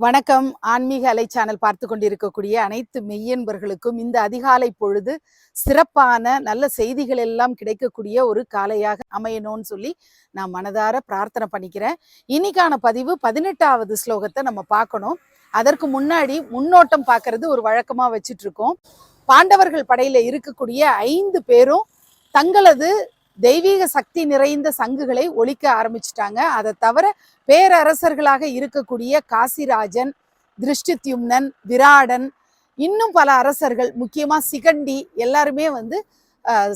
வணக்கம். ஆன்மீக அலை சேனல் பார்த்து கொண்டிருக்கக்கூடிய அனைத்து மெய்யன்பர்களுக்கும் இந்த அதிகாலை பொழுது சிறப்பான நல்ல செய்திகள் எல்லாம் கிடைக்கக்கூடிய ஒரு காலையாக அமையணும்னு சொல்லி நான் மனதார பிரார்த்தனை பண்ணிக்கிறேன். இன்னைக்கான பதிவு பதினெட்டாவது ஸ்லோகத்தை நம்ம பார்க்கணும். அதற்கு முன்னாடி முன்னோட்டம் பார்க்கறது ஒரு வழக்கமாக வச்சுட்டு இருக்கோம் பாண்டவர்கள் படையில இருக்கக்கூடிய ஐந்து பேரும் தங்களது தெய்வீக சக்தி நிறைந்த சங்குகளை ஒழிக்க ஆரம்பிச்சிட்டாங்க. அதை தவிர பேரரசர்களாக இருக்கக்கூடிய காசிராஜன் திருஷ்டித்யும்னன் விராடன் இன்னும் பல அரசர்கள் முக்கியமா சிகண்டி எல்லாருமே வந்து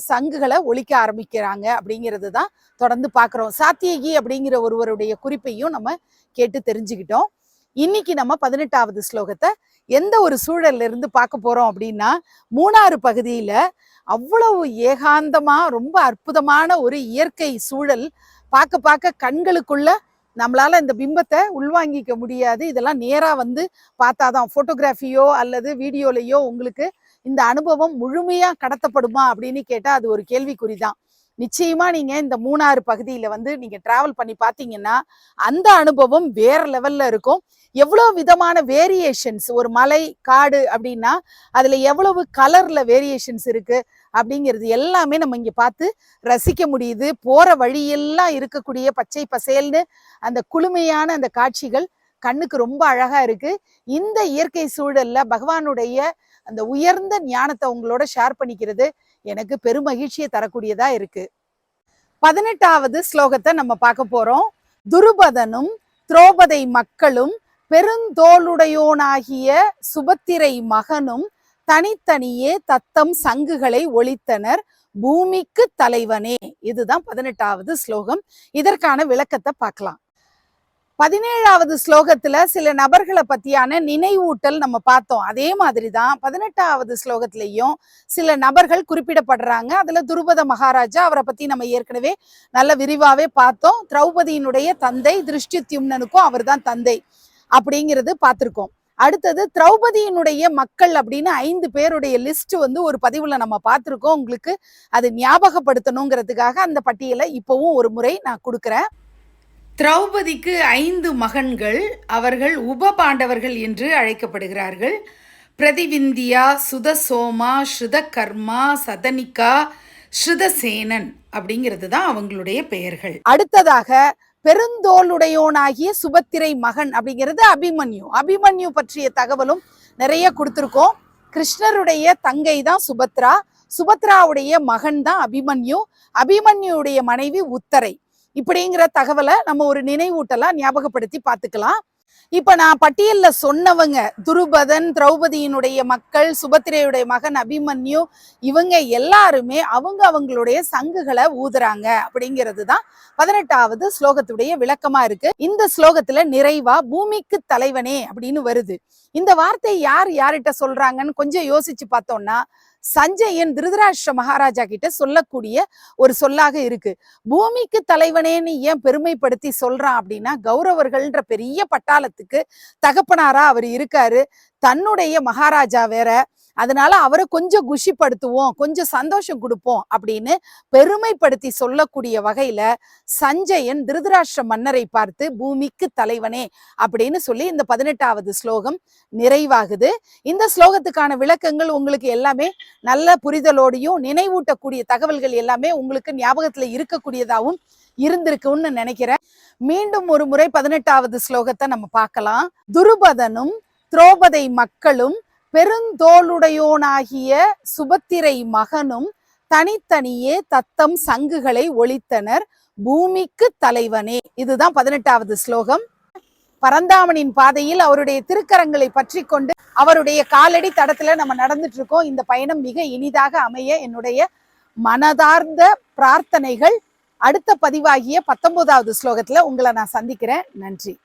சங்குகளை ஒழிக்க ஆரம்பிக்கிறாங்க அப்படிங்கிறது தான் தொடர்ந்து பார்க்குறோம். சாத்தியகி அப்படிங்கிற ஒருவருடைய குறிப்பையும் நம்ம கேட்டு தெரிஞ்சுக்கிட்டோம். இன்னைக்கு நம்ம பதினெட்டாவது ஸ்லோகத்தை எந்த ஒரு சூழல்ல இருந்து பார்க்க போறோம் அப்படின்னா மூணாறு பகுதியில அவ்வளவு ஏகாந்தமா ரொம்ப அற்புதமான ஒரு இயற்கை சூழல் பார்க்க பார்க்க கண்களுக்குள்ள நம்மளால இந்த பிம்பத்தை உள்வாங்கிக்க முடியாது. இதெல்லாம் நேராக வந்து பார்த்தாதான் ஃபோட்டோகிராஃபியோ அல்லது வீடியோலையோ உங்களுக்கு இந்த அனுபவம் முழுமையாக கடத்தப்படுமா அப்படின்னு கேட்டால் அது ஒரு கேள்விக்குறி தான் நிச்சயமா நீங்க இந்த மூணாறு பகுதியில வந்து நீங்க டிராவல் பண்ணி பார்த்தீங்கன்னா அந்த அனுபவம் வேற லெவல்ல இருக்கும். எவ்வளவு விதமான வேரியேஷன்ஸ் ஒரு மலை காடு அப்படின்னா அதுல எவ்வளவு கலர்ல வேரியேஷன்ஸ் இருக்கு அப்படிங்கிறது எல்லாமே நம்ம இங்க பார்த்து ரசிக்க முடியுது. போற வழியெல்லாம் இருக்கக்கூடிய பச்சை பசேல்னு அந்த குளுமையான அந்த காட்சிகள் கண்ணுக்கு ரொம்ப அழகா இருக்கு. இந்த இயற்கை சூழல்ல பகவானுடைய அந்த உயர்ந்த ஞானத்தை உங்களோட ஷேர் பண்ணிக்கிறது எனக்கு பெரும் மகிழ்ச்சியை தரக்கூடியதா இருக்கு. பதினெட்டாவது ஸ்லோகத்தை நம்ம பார்க்க போறோம். துருபதனும் துரோபதை மக்களும் பெருந்தோளுடையோனாகிய சுபத்திரை மகனும் தனித்தனியே தத்தம் சங்குகளை ஒழித்தனர். பூமிக்கு தலைவனே. இதுதான் பதினெட்டாவது ஸ்லோகம். இதற்கான விளக்கத்தை பார்க்கலாம். பதினேழாவது ஸ்லோகத்துல சில நபர்களை பத்தியான நினைவூட்டல் நம்ம பார்த்தோம். அதே மாதிரி தான் பதினெட்டாவது ஸ்லோகத்திலையும் சில நபர்கள் குறிப்பிடப்படுறாங்க. அதுல துருபத மகாராஜா அவரை பத்தி நம்ம ஏற்கனவே நல்ல விரிவாவே பார்த்தோம். திரௌபதியினுடைய தந்தை திருஷ்டித்யும்னனுக்கும் அவர்தான் தந்தை அப்படிங்கிறது பார்த்திருக்கோம். அடுத்தது திரௌபதியினுடைய மக்கள் அப்படின்னு ஐந்து பேருடைய லிஸ்ட் வந்து ஒரு பதிவுல நம்ம பார்த்துருக்கோம். உங்களுக்கு அது ஞாபகப்படுத்தணுங்கிறதுக்காக அந்த பட்டியலை இப்பவும் ஒரு முறை நான் கொடுக்குறேன். திரௌபதிக்கு ஐந்து மகன்கள் அவர்கள் உப பாண்டவர்கள் என்று அழைக்கப்படுகிறார்கள். பிரதிவிந்தியா சுதசோமா ஸ்ருதகர்மா சதனிகா ஸ்ருதசேனன் அப்படிங்கிறது தான் அவங்களுடைய பெயர்கள். அடுத்ததாக பெருந்தோளுடையோனாகிய சுபத்திரை மகன் அப்படிங்கிறது அபிமன்யு. அபிமன்யு பற்றிய தகவலும் நிறைய கொடுத்துருக்கோம். கிருஷ்ணருடைய தங்கை தான் சுபத்ரா. சுபத்ராவுடைய மகன் தான் அபிமன்யு. அபிமன்யுடைய மனைவி உத்தரை. இப்படிங்கிற தகவலை நம்ம ஒரு நினைவூட்டலா ஞாபகப்படுத்தி பார்த்துக்கலாம் இப்ப நான் பட்டியல்ல சொன்னவங்க துருபதன் திரௌபதியினுடைய மக்கள் சுபத்திரையுடைய மகன் அபிமன்யு இவங்க எல்லாருமே அவங்க அவங்களுடைய சங்குகளை ஊதுறாங்க அப்படிங்கிறது தான் பதினெட்டாவது ஸ்லோகத்துடைய விளக்கமா இருக்கு. இந்த ஸ்லோகத்துல நிறைவா பூமிக்கு தலைவனே அப்படின்னு வருது. இந்த வார்த்தை யார் யார்கிட்ட சொல்றாங்கன்னு கொஞ்சம் யோசிச்சு பார்த்தோம்னா சஞ்சயன் திருதராஷ்டிர மகாராஜா கிட்ட சொல்லக்கூடிய ஒரு சொல்லாக இருக்கு. பூமிக்கு தலைவனேன்னு ஏன் பெருமைப்படுத்தி சொல்றான் அப்படின்னா கௌரவர்கள்ன்ற பெரிய பட்டாளத்துக்கு தகப்பனாரா அவர் இருக்காரு. தன்னுடைய மகாராஜா வேற. அதனால அவரை கொஞ்சம் குஷிப்படுத்துவோம் கொஞ்சம் சந்தோஷம் கொடுப்போம் அப்படின்னு பெருமைப்படுத்தி சொல்லக்கூடிய வகையில சஞ்சயன் திருதராஷ்டிர மன்னரை பார்த்து பூமிக்கு தலைவனே அப்படின்னு சொல்லி இந்த பதினெட்டாவது ஸ்லோகம் நிறைவாகுது. இந்த ஸ்லோகத்துக்கான விளக்கங்கள் உங்களுக்கு எல்லாமே நல்ல புரிதலோடையும் நினைவூட்டக்கூடிய தகவல்கள் எல்லாமே உங்களுக்கு ஞாபகத்துல இருக்கக்கூடியதாகவும் இருந்திருக்கும்னு நினைக்கிறேன். மீண்டும் ஒரு முறை பதினெட்டாவது ஸ்லோகத்தை நம்ம பார்க்கலாம். துருபதனும் துரோபதை மக்களும் பெருந்தோளுடையோனாகிய சுபத்திரை மகனும் தனித்தனியே தத்தம் சங்குகளை ஒழித்தனர். பூமிக்கு தலைவனே. இதுதான் பதினெட்டாவது ஸ்லோகம். பரந்தாமனின் பாதையில் அவருடைய திருக்கரங்களை பற்றி கொண்டு அவருடைய காலடி தடத்துல நம்ம நடந்துட்டு இருக்கோம். இந்த பயணம் மிக இனிதாக அமைய என்னுடைய மனதார்ந்த பிரார்த்தனைகள் அடுத்த பதிவாகிய பத்தொன்பதாவது ஸ்லோகத்துல உங்களை நான் சந்திக்கிறேன். நன்றி.